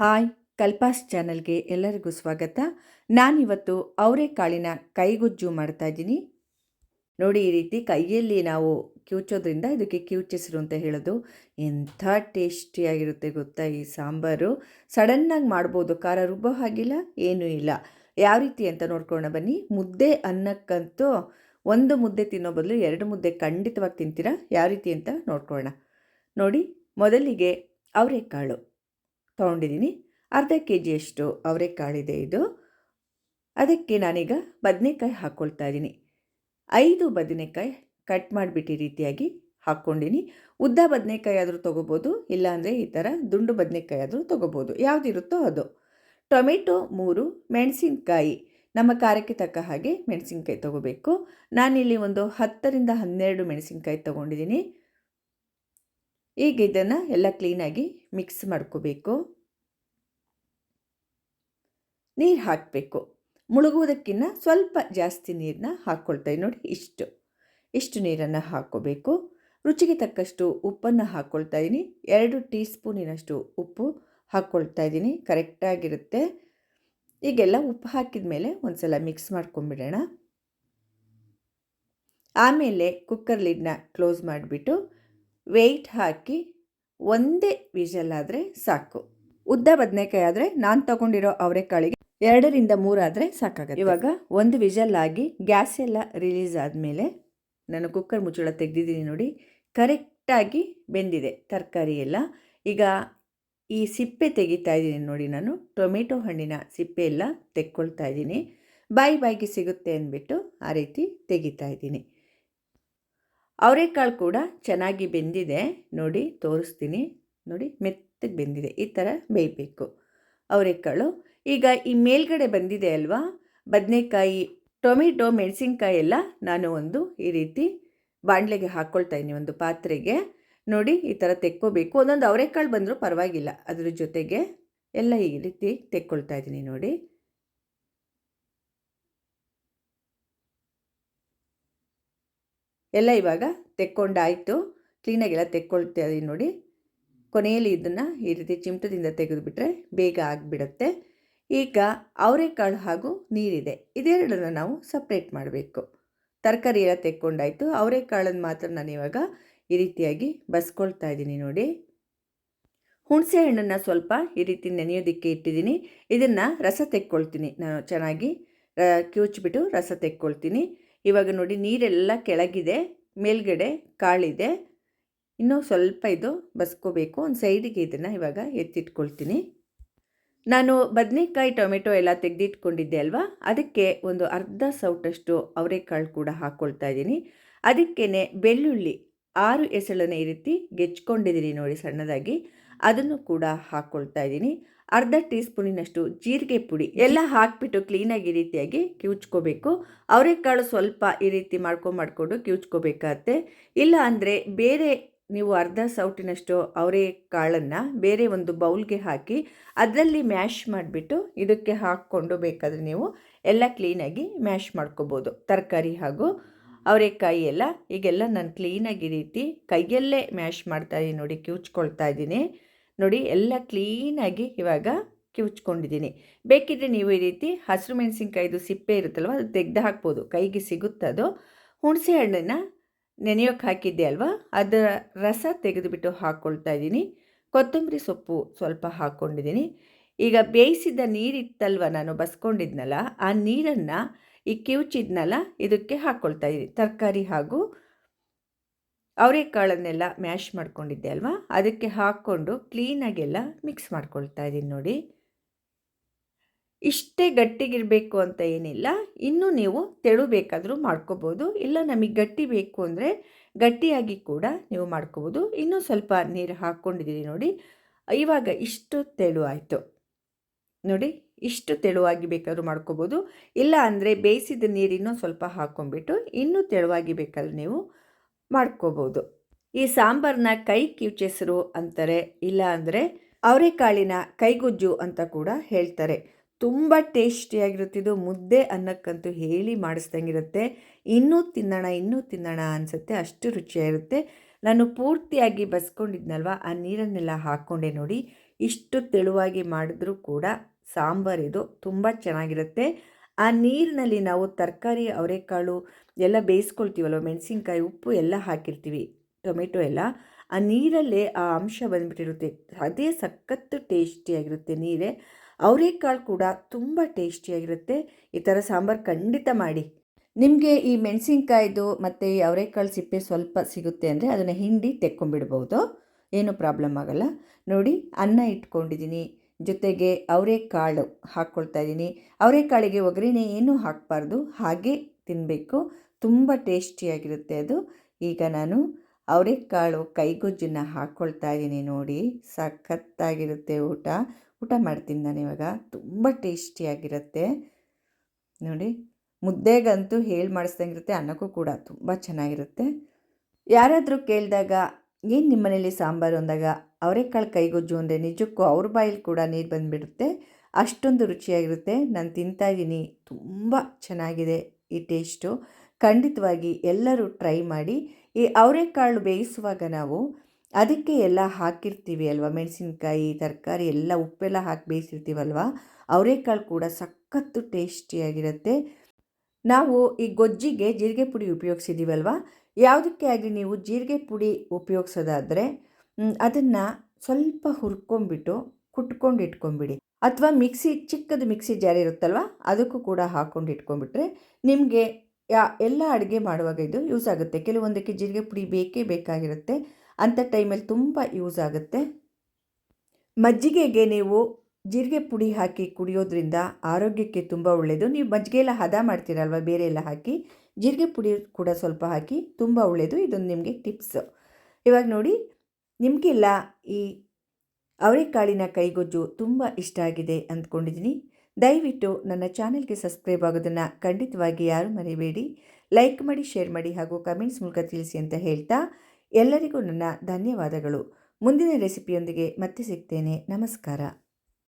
Hi, ಕಲ್ಪಾಸ್ ಚಾನಲ್ಗೆ ಎಲ್ಲರಿಗೂ ಸ್ವಾಗತ. ನಾನಿವತ್ತು ಅವರೆಕಾಳಿನ ಕೈಗುಜ್ಜು ಮಾಡ್ತಾ ಇದ್ದೀನಿ. ನೋಡಿ, ಈ ರೀತಿ ಕೈಯಲ್ಲಿ ನಾವು ಕಿವುಚೋದ್ರಿಂದ ಇದಕ್ಕೆ ಕಿವುಚೆಸರು ಅಂತ ಹೇಳೋದು ಎಂಥ ಟೇಸ್ಟಿಯಾಗಿರುತ್ತೆ ಗೊತ್ತಾ ಈ ಸಾಂಬಾರು. ಸಡನ್ನಾಗಿ ಮಾಡ್ಬೋದು, ಖಾರ ರುಬ್ಬೋ ಹಾಗಿಲ್ಲ, ಏನೂ ಇಲ್ಲ. ಯಾವ ರೀತಿ ಅಂತ ನೋಡ್ಕೊಳ್ಳೋಣ ಬನ್ನಿ. ಮುದ್ದೆ ಅನ್ನಕ್ಕಂತೂ ಒಂದು ಮುದ್ದೆ ತಿನ್ನೋ ಬದಲು ಎರಡು ಮುದ್ದೆ ಖಂಡಿತವಾಗಿ ತಿಂತೀರಾ? ಯಾವ ರೀತಿ ಅಂತ ನೋಡ್ಕೊಳ್ಳೋಣ. ನೋಡಿ, ಮೊದಲಿಗೆ ಅವರೆಕಾಳು ತೊಗೊಂಡಿದ್ದೀನಿ. ಅರ್ಧ ಕೆ ಜಿಯಷ್ಟು ಅವರೆಕಾಳಿದೆ ಇದು. ಅದಕ್ಕೆ ನಾನೀಗ ಬದನೆಕಾಯಿ ಹಾಕ್ಕೊಳ್ತಾ ಇದ್ದೀನಿ. ಐದು ಬದನೆಕಾಯಿ ಕಟ್ ಮಾಡಿಬಿಟ್ಟು ರೀತಿಯಾಗಿ ಹಾಕ್ಕೊಂಡಿನಿ. ಉದ್ದ ಬದನೆಕಾಯಿ ಆದರೂ ತೊಗೋಬೋದು, ಇಲ್ಲಾಂದರೆ ಈ ಥರ ದುಂಡು ಬದನೆಕಾಯಿ ಆದರೂ ತೊಗೋಬೋದು. ಯಾವುದಿರುತ್ತೋ ಅದು. ಟೊಮೆಟೊ, ಮೂರು, ಮೆಣಸಿನ್ಕಾಯಿ. ನಮ್ಮ ಖಾರಕ್ಕೆ ತಕ್ಕ ಹಾಗೆ ಮೆಣಸಿನ್ಕಾಯಿ ತೊಗೋಬೇಕು. ನಾನಿಲ್ಲಿ ಒಂದು ಹತ್ತರಿಂದ ಹನ್ನೆರಡು ಮೆಣಸಿನ್ಕಾಯಿ ತೊಗೊಂಡಿದ್ದೀನಿ. ಈಗ ಇದನ್ನು ಎಲ್ಲ ಕ್ಲೀನಾಗಿ ಮಿಕ್ಸ್ ಮಾಡ್ಕೋಬೇಕು. ನೀರು ಹಾಕಬೇಕು. ಮುಳುಗುವುದಕ್ಕಿಂತ ಸ್ವಲ್ಪ ಜಾಸ್ತಿ ನೀರನ್ನ ಹಾಕ್ಕೊಳ್ತಾ ನೋಡಿ ಇಷ್ಟು. ಇಷ್ಟು ನೀರನ್ನು ಹಾಕ್ಕೋಬೇಕು ರುಚಿಗೆ ತಕ್ಕಷ್ಟು ಉಪ್ಪನ್ನು ಹಾಕ್ಕೊಳ್ತಾ ಇದ್ದೀನಿ ಎರಡು ಟೀ ಸ್ಪೂನಿನಷ್ಟು ಉಪ್ಪು ಹಾಕ್ಕೊಳ್ತಾ ಇದ್ದೀನಿ ಕರೆಕ್ಟಾಗಿರುತ್ತೆ ಈಗೆಲ್ಲ ಉಪ್ಪು ಹಾಕಿದ ಮೇಲೆ ಒಂದು ಸಲ ಮಿಕ್ಸ್ ಮಾಡ್ಕೊಂಬಿಡೋಣ ಆಮೇಲೆ ಕುಕ್ಕರ್ ಲಿಡ್ನ ಕ್ಲೋಸ್ ಮಾಡಿಬಿಟ್ಟು ವೆಯ್ಟ್ ಹಾಕಿ ಒಂದೇ ವಿಷಲ್ ಆದರೆ ಸಾಕು. ಉದ್ದ ಬದನೆಕಾಯಿ ಆದರೆ ನಾನು ತಗೊಂಡಿರೋ ಅವರೆಕಾಳಿಗೆ ಎರಡರಿಂದ ಮೂರಾದರೆ ಸಾಕಾಗುತ್ತೆ. ಇವಾಗ ಒಂದು ವಿಷಲ್ ಆಗಿ ಗ್ಯಾಸ್ ಎಲ್ಲ ರಿಲೀಸ್ ಆದಮೇಲೆ ನಾನು ಕುಕ್ಕರ್ ಮುಚ್ಚಳ ತೆಗೆದಿದ್ದೀನಿ ನೋಡಿ ಕರೆಕ್ಟಾಗಿ ಬೆಂದಿದೆ ತರಕಾರಿ ಎಲ್ಲ. ಈಗ ಈ ಸಿಪ್ಪೆ ತೆಗಿತಾ ಇದ್ದೀನಿ ನೋಡಿ ನಾನು ಟೊಮೆಟೊ ಹಣ್ಣಿನ ಸಿಪ್ಪೆ ಎಲ್ಲ ತೆಕ್ಕೊಳ್ತಾ ಇದ್ದೀನಿ. ಬಾಯಿ ಬಾಯಿಗೆ ಸಿಗುತ್ತೆ ಅಂದ್ಬಿಟ್ಟು ಆ ರೀತಿ ತೆಗಿತಾ ಇದ್ದೀನಿ. ಅವರೆಕಾಳು ಕೂಡ ಚೆನ್ನಾಗಿ ಬೆಂದಿದೆ. ನೋಡಿ, ತೋರಿಸ್ತೀನಿ. ನೋಡಿ, ಮೆತ್ತಗೆ ಬೆಂದಿದೆ. ಈ ಥರ ಬೇಯಬೇಕು. ಅವರೆಕಾಳು. ಈಗ ಈ ಮೇಲ್ಗಡೆ ಬಂದಿದೆ ಅಲ್ವಾ? ಬದನೆಕಾಯಿ, ಟೊಮೆಟೊ, ಮೆಣಸಿನ್ಕಾಯಿ ಎಲ್ಲ ನಾನು ಒಂದು ಈ ರೀತಿ ಬಾಣಲೆಗೆ ಹಾಕ್ಕೊಳ್ತಾ ಇದ್ದೀನಿ ಒಂದು ಪಾತ್ರೆಗೆ. ನೋಡಿ, ಈ ಥರ ತೆಕ್ಕೋಬೇಕು. ಒಂದೊಂದು ಅವರೆಕಾಳು ಬಂದರೂ ಪರವಾಗಿಲ್ಲ. ಅದರ ಜೊತೆಗೆ ಎಲ್ಲ ಈ ರೀತಿ ತೆಕ್ಕೊಳ್ತಾ ಇದ್ದೀನಿ ನೋಡಿ. ಎಲ್ಲ ಇವಾಗ ತೆಕ್ಕೊಂಡಾಯಿತು. ಕ್ಲೀನಾಗೆಲ್ಲ ತೆಕ್ಕೊಳ್ತಾ ಇದೀನಿ ನೋಡಿ. ಕೊನೆಯಲ್ಲಿ ಇದನ್ನು ಈ ರೀತಿ ಚಿಮಟದಿಂದ ತೆಗೆದುಬಿಟ್ರೆ ಬೇಗ ಆಗಿಬಿಡುತ್ತೆ. ಈಗ ಅವರೆಕಾಳು ಹಾಗೂ ನೀರಿದೆ. ಇದೆರಡನ್ನು ನಾವು ಸಪ್ರೇಟ್ ಮಾಡಬೇಕು. ತರಕಾರಿ ಎಲ್ಲ ತೆಕ್ಕೊಂಡಾಯಿತು. ಅವರೆಕಾಳನ್ನು ಮಾತ್ರ ನಾನು ಇವಾಗ ಈ ರೀತಿಯಾಗಿ ಬಸ್ಕೊಳ್ತಾ ಇದ್ದೀನಿ ನೋಡಿ. ಹುಣಸೆ ಹಣ್ಣನ್ನು ಸ್ವಲ್ಪ ಈ ರೀತಿ ನೆನೆಯೋದಕ್ಕೆ ಇಟ್ಟಿದ್ದೀನಿ. ಇದನ್ನು ರಸ ತೆಕ್ಕೊಳ್ತೀನಿ. ನಾನು ಚೆನ್ನಾಗಿ ಕಿವುಚ್ಬಿಟ್ಟು ರಸ ತೆಕ್ಕೊಳ್ತೀನಿ. ಇವಾಗ ನೋಡಿ ನೀರೆಲ್ಲ ಕೆಳಗಿದೆ, ಮೇಲ್ಗಡೆ ಕಾಳಿದೆ. ಇನ್ನೂ ಸ್ವಲ್ಪ ಇದು ಬಸ್ಕೋಬೇಕು. ಒಂದು ಸೈಡಿಗೆ ಇದನ್ನು ಇವಾಗ ಎತ್ತಿಟ್ಕೊಳ್ತೀನಿ. ನಾನು ಬದನೆಕಾಯಿ ಟೊಮೆಟೊ ಎಲ್ಲ ತೆಗೆದಿಟ್ಕೊಂಡಿದ್ದೆ ಅಲ್ವಾ? ಅದಕ್ಕೆ ಒಂದು ಅರ್ಧ ಸೌಟಷ್ಟು ಅವರೆಕಾಳು ಕೂಡ ಹಾಕ್ಕೊಳ್ತಾ ಇದ್ದೀನಿ. ಅದಕ್ಕೇ ಬೆಳ್ಳುಳ್ಳಿ ಆರು ಎಸಳನ್ನ ಈ ರೀತಿ ಗೆಚ್ಕೊಂಡಿದ್ದೀನಿ ನೋಡಿ ಸಣ್ಣದಾಗಿ. ಅದನ್ನು ಕೂಡ ಹಾಕ್ಕೊಳ್ತಾ ಇದ್ದೀನಿ. ಅರ್ಧ ಟೀ ಸ್ಪೂನಿನಷ್ಟು ಜೀರಿಗೆ ಪುಡಿ ಎಲ್ಲ ಹಾಕಿಬಿಟ್ಟು ಕ್ಲೀನಾಗಿ ಈ ರೀತಿಯಾಗಿ ಕಿವುಚ್ಕೋಬೇಕು. ಅವರೆಕಾಳು ಸ್ವಲ್ಪ ಈ ರೀತಿ ಮಾಡ್ಕೊಂಡು ಮಾಡಿಕೊಂಡು ಕಿವುಚ್ಕೋಬೇಕಾಗತ್ತೆ. ಇಲ್ಲ ಅಂದರೆ ಬೇರೆ ನೀವು ಅರ್ಧ ಸೌಟಿನಷ್ಟು ಅವರೇ ಕಾಳನ್ನು ಬೇರೆ ಒಂದು ಬೌಲ್ಗೆ ಹಾಕಿ ಅದರಲ್ಲಿ ಮ್ಯಾಶ್ ಮಾಡಿಬಿಟ್ಟು ಇದಕ್ಕೆ ಹಾಕ್ಕೊಂಡು ಬೇಕಾದರೆ ನೀವು ಎಲ್ಲ ಕ್ಲೀನಾಗಿ ಮ್ಯಾಶ್ ಮಾಡ್ಕೋಬೋದು. ತರಕಾರಿ ಹಾಗೂ ಅವರೆಕಾಯಿ ಎಲ್ಲ. ಈಗೆಲ್ಲ ನಾನು ಕ್ಲೀನಾಗಿ ರೀತಿ ಕೈಯಲ್ಲೇ ಮ್ಯಾಶ್ ಮಾಡ್ತಾಯಿದ್ದೀನಿ ನೋಡಿ, ಕಿವುಚ್ಕೊಳ್ತಾ ಇದ್ದೀನಿ. ನೋಡಿ ಎಲ್ಲ ಕ್ಲೀನಾಗಿ ಇವಾಗ ಕಿವುಚ್ಕೊಂಡಿದ್ದೀನಿ. ಬೇಕಿದ್ರೆ ನೀವು ಈ ರೀತಿ ಹಸಿರು ಮೆಣಸಿನ್ಕಾಯ್ದು ಸಿಪ್ಪೆ ಇರುತ್ತಲ್ವ, ಅದು ತೆಗೆದು ಹಾಕ್ಬೋದು. ಕೈಗೆ ಸಿಗುತ್ತದು ಹುಣಸೆ ಹಣ್ಣನ್ನು ನೆನೆಯೋಕ್ಕೆ ಹಾಕಿದ್ದೆ ಅಲ್ವಾ? ಅದರ ರಸ ತೆಗೆದುಬಿಟ್ಟು ಹಾಕ್ಕೊಳ್ತಾ ಇದ್ದೀನಿ. ಕೊತ್ತಂಬರಿ ಸೊಪ್ಪು ಸ್ವಲ್ಪ ಹಾಕ್ಕೊಂಡಿದ್ದೀನಿ ಈಗ ಬೇಯಿಸಿದ ನೀರಿತ್ತಲ್ವ ನಾನು ಬಸ್ಕೊಂಡಿದ್ನಲ್ಲ, ಆ ನೀರನ್ನು ಈ ಕಿವುಚಿದ್ನಲ್ಲ, ಇದಕ್ಕೆ ಹಾಕ್ಕೊಳ್ತಾ ಇದ್ದೀನಿ. ತರಕಾರಿ ಹಾಗೂ ಅವರೆಕಾಳನ್ನೆಲ್ಲ ಮ್ಯಾಶ್ ಮಾಡ್ಕೊಂಡಿದ್ದೆ ಅಲ್ವಾ? ಅದಕ್ಕೆ ಹಾಕ್ಕೊಂಡು ಕ್ಲೀನಾಗೆಲ್ಲ ಮಿಕ್ಸ್ ಮಾಡ್ಕೊಳ್ತಾ ಇದ್ದೀನಿ ನೋಡಿ. ಇಷ್ಟೇ ಗಟ್ಟಿಗಿರಬೇಕು ಅಂತ ಏನಿಲ್ಲ. ಇನ್ನೂ ನೀವು ತೆಳು ಬೇಕಾದರೂ ಮಾಡ್ಕೋಬೋದು. ಇಲ್ಲ ನಮಗೆ ಗಟ್ಟಿ ಬೇಕು ಅಂದರೆ ಗಟ್ಟಿಯಾಗಿ ಕೂಡ ನೀವು ಮಾಡ್ಕೋಬೋದು. ಇನ್ನೂ ಸ್ವಲ್ಪ ನೀರು ಹಾಕ್ಕೊಂಡಿದ್ದೀರಿ ನೋಡಿ. ಇವಾಗ ಇಷ್ಟು ತೆಳು ಆಯಿತು. ನೋಡಿ, ಇಷ್ಟು ತೆಳುವಾಗಿ ಬೇಕಾದರೂ ಮಾಡ್ಕೋಬೋದು. ಇಲ್ಲ ಅಂದರೆ ಬೇಯಿಸಿದ ನೀರಿನ್ನೂ ಸ್ವಲ್ಪ ಹಾಕ್ಕೊಂಬಿಟ್ಟು ಇನ್ನೂ ತೆಳುವಾಗಿ ಬೇಕಾದರೂ ನೀವು ಮಾಡ್ಕೋಬೋದು. ಈ ಸಾಂಬಾರನ್ನ ಕೈ ಕಿವುಚೆಸರು ಅಂತಾರೆ, ಇಲ್ಲ ಅಂದರೆ ಅವರೆಕಾಳಿನ ಕೈಗುಜ್ಜು ಅಂತ ಕೂಡ ಹೇಳ್ತಾರೆ. ತುಂಬ ಟೇಸ್ಟಿಯಾಗಿರುತ್ತಿದ್ದು ಮುದ್ದೆ ಅನ್ನಕ್ಕಂತೂ ಹೇಳಿ ಮಾಡಿಸ್ದಂಗಿರುತ್ತೆ. ಇನ್ನೂ ತಿನ್ನೋಣ ಇನ್ನೂ ತಿನ್ನೋಣ ಅನಿಸುತ್ತೆ, ಅಷ್ಟು ರುಚಿಯಾಗಿರುತ್ತೆ. ನಾನು ಪೂರ್ತಿಯಾಗಿ ಬಸ್ಕೊಂಡಿದ್ನಲ್ವ, ಆ ನೀರನ್ನೆಲ್ಲ ಹಾಕ್ಕೊಂಡೆ ನೋಡಿ. ಇಷ್ಟು ತೆಳುವಾಗಿ ಮಾಡಿದ್ರೂ ಕೂಡ ಸಾಂಬಾರಿದು ತುಂಬ ಚೆನ್ನಾಗಿರುತ್ತೆ. ಆ ನೀರಿನಲ್ಲಿ ನಾವು ತರಕಾರಿ, ಅವರೆಕಾಳು ಎಲ್ಲ ಬೇಯಿಸ್ಕೊಳ್ತೀವಲ್ವ? ಮೆಣಸಿನ್ಕಾಯಿ, ಉಪ್ಪು ಎಲ್ಲ ಹಾಕಿರ್ತೀವಿ, ಟೊಮೆಟೊ ಎಲ್ಲ. ಆ ನೀರಲ್ಲೇ ಆ ಅಂಶ ಬಂದುಬಿಟ್ಟಿರುತ್ತೆ. ಅದೇ ಸಖತ್ತು ಟೇಸ್ಟಿಯಾಗಿರುತ್ತೆ ನೀರೇ. ಅವರೆಕಾಳು ಕೂಡ ತುಂಬ ಟೇಸ್ಟಿಯಾಗಿರುತ್ತೆ. ಈ ಥರ ಸಾಂಬಾರು ಖಂಡಿತ ಮಾಡಿ. ನಿಮಗೆ ಈ ಮೆಣಸಿನ್ಕಾಯ್ದು ಮತ್ತು ಈ ಅವರೆಕಾಳು ಸಿಪ್ಪೆ ಸ್ವಲ್ಪ ಸಿಗುತ್ತೆ ಅಂದರೆ ಅದನ್ನು ಹಿಂಡಿ ತೆಕ್ಕೊಂಬಿಡ್ಬೋದು ಏನೂ ಪ್ರಾಬ್ಲಮ್ ಆಗೋಲ್ಲ. ನೋಡಿ, ಅನ್ನ ಇಟ್ಕೊಂಡಿದ್ದೀನಿ. ಜೊತೆಗೆ ಅವರೆಕಾಳು ಹಾಕ್ಕೊಳ್ತಾ ಇದ್ದೀನಿ. ಅವರೆಕಾಳಿಗೆ ಒಗ್ಗರಣೆ ಏನೂ ಹಾಕಬಾರ್ದು. ಹಾಗೆ ತಿನ್ನಬೇಕು ತುಂಬ ಟೇಸ್ಟಿಯಾಗಿರುತ್ತೆ ಅದು. ಈಗ ನಾನು ಅವರೆಕಾಳು ಕೈಗೊಜ್ಜನ್ನು ಹಾಕ್ಕೊಳ್ತಾ ಇದ್ದೀನಿ ನೋಡಿ. ಸಖತ್ತಾಗಿರುತ್ತೆ ಊಟ. ಊಟ ಮಾಡ್ತೀನಿ ನಾನು ಇವಾಗ. ತುಂಬ ಟೇಸ್ಟಿಯಾಗಿರುತ್ತೆ. ನೋಡಿ, ಮುದ್ದೆಗಂತೂ ಹೇಳಿ ಮಾಡಿಸ್ದಂಗಿರುತ್ತೆ. ಅನ್ನಕ್ಕೂ ಕೂಡ ತುಂಬ ಚೆನ್ನಾಗಿರುತ್ತೆ. ಯಾರಾದರೂ ಕೇಳಿದಾಗ, ಏನು ನಿಮ್ಮನೇಲಿ ಸಾಂಬಾರು? ಅಂದಾಗ ಅವರೆಕಾಳು ಕೈಗೊಜ್ಜು ಅಂದರೆ ನಿಜಕ್ಕೂ ಅವ್ರ ಬಾಯಲ್ಲಿ ಕೂಡ ನೀರು ಬಂದುಬಿಡುತ್ತೆ. ಅಷ್ಟೊಂದು ರುಚಿಯಾಗಿರುತ್ತೆ. ನಾನು ತಿಂತಾಯಿದ್ದೀನಿ ತುಂಬ ಚೆನ್ನಾಗಿದೆ ಈ ಟೇಸ್ಟು. ಖಂಡಿತವಾಗಿ ಎಲ್ಲರೂ ಟ್ರೈ ಮಾಡಿ. ಈ ಅವರೆಕಾಳು ಬೇಯಿಸುವಾಗ ನಾವು ಅದಕ್ಕೆ ಎಲ್ಲ ಹಾಕಿರ್ತೀವಿ ಅಲ್ವಾ? ಮೆಣಸಿನ್ಕಾಯಿ, ತರಕಾರಿ ಎಲ್ಲ ಉಪ್ಪೆಲ್ಲ ಹಾಕಿ ಬೇಯಿಸಿರ್ತೀವಲ್ವ? ಅವರೆಕಾಳು ಕೂಡ ಸಖತ್ತು ಟೇಸ್ಟಿಯಾಗಿರುತ್ತೆ. ನಾವು ಈ ಗೊಜ್ಜಿಗೆ ಜೀರಿಗೆ ಪುಡಿ ಉಪಯೋಗಿಸಿದ್ದೀವಲ್ವ ಯಾವುದಕ್ಕೆ ಆಗಲಿ ನೀವು ಜೀರಿಗೆ ಪುಡಿ ಉಪಯೋಗಿಸೋದಾದರೆ ಅದನ್ನು ಸ್ವಲ್ಪ ಹುರ್ಕೊಂಬಿಟ್ಟು ಕುಟ್ಕೊಂಡು ಇಟ್ಕೊಂಬಿಡಿ ಅಥವಾ ಮಿಕ್ಸಿ, ಚಿಕ್ಕದು ಮಿಕ್ಸಿ ಜಾರಿ ಇರುತ್ತಲ್ವ, ಅದಕ್ಕೂ ಕೂಡ ಹಾಕ್ಕೊಂಡು ಇಟ್ಕೊಂಡ್ಬಿಟ್ರೆ ನಿಮಗೆ ಯಾ, ಎಲ್ಲ ಅಡುಗೆ ಮಾಡುವಾಗ ಇದು ಯೂಸ್ ಆಗುತ್ತೆ. ಕೆಲವೊಂದಕ್ಕೆ ಜೀರಿಗೆ ಪುಡಿ ಬೇಕೇ ಬೇಕಾಗಿರುತ್ತೆ. ಅಂಥ ಟೈಮಲ್ಲಿ ತುಂಬ ಯೂಸ್ ಆಗುತ್ತೆ. ಮಜ್ಜಿಗೆಗೆ ನೀವು ಜೀರಿಗೆ ಪುಡಿ ಹಾಕಿ ಕುಡಿಯೋದ್ರಿಂದ ಆರೋಗ್ಯಕ್ಕೆ ತುಂಬ ಒಳ್ಳೆಯದು ನೀವು ಮಜ್ಜಿಗೆ ಎಲ್ಲ ಹದ ಮಾಡ್ತೀರಲ್ವ, ಬೇರೆ ಎಲ್ಲ ಹಾಕಿ, ಜೀರಿಗೆ ಪುಡಿ ಕೂಡ ಸ್ವಲ್ಪ ಹಾಕಿ ತುಂಬ ಒಳ್ಳೆಯದು ಇದೊಂದು ನಿಮಗೆ ಟಿಪ್ಸು. ಇವಾಗ ನೋಡಿ ನಿಮಗೆಲ್ಲ ಈ ಅವರೆಕಾಳಿನ ಕೈಗೊಜ್ಜು ತುಂಬ ಇಷ್ಟ ಆಗಿದೆ ಅಂದ್ಕೊಂಡಿದ್ದೀನಿ. ದಯವಿಟ್ಟು ನನ್ನ ಚಾನೆಲ್ಗೆ ಸಬ್ಸ್ಕ್ರೈಬ್ ಆಗೋದನ್ನು ಖಂಡಿತವಾಗಿ ಯಾರು ಮರಿಬೇಡಿ. ಲೈಕ್ ಮಾಡಿ, ಶೇರ್ ಮಾಡಿ ಹಾಗೂ ಕಮೆಂಟ್ಸ್ ಮೂಲಕ ತಿಳಿಸಿ ಅಂತ ಹೇಳ್ತಾ ಎಲ್ಲರಿಗೂ ನನ್ನ ಧನ್ಯವಾದಗಳು. ಮುಂದಿನ ರೆಸಿಪಿಯೊಂದಿಗೆ ಮತ್ತೆ ಸಿಗ್ತೇನೆ. ನಮಸ್ಕಾರ.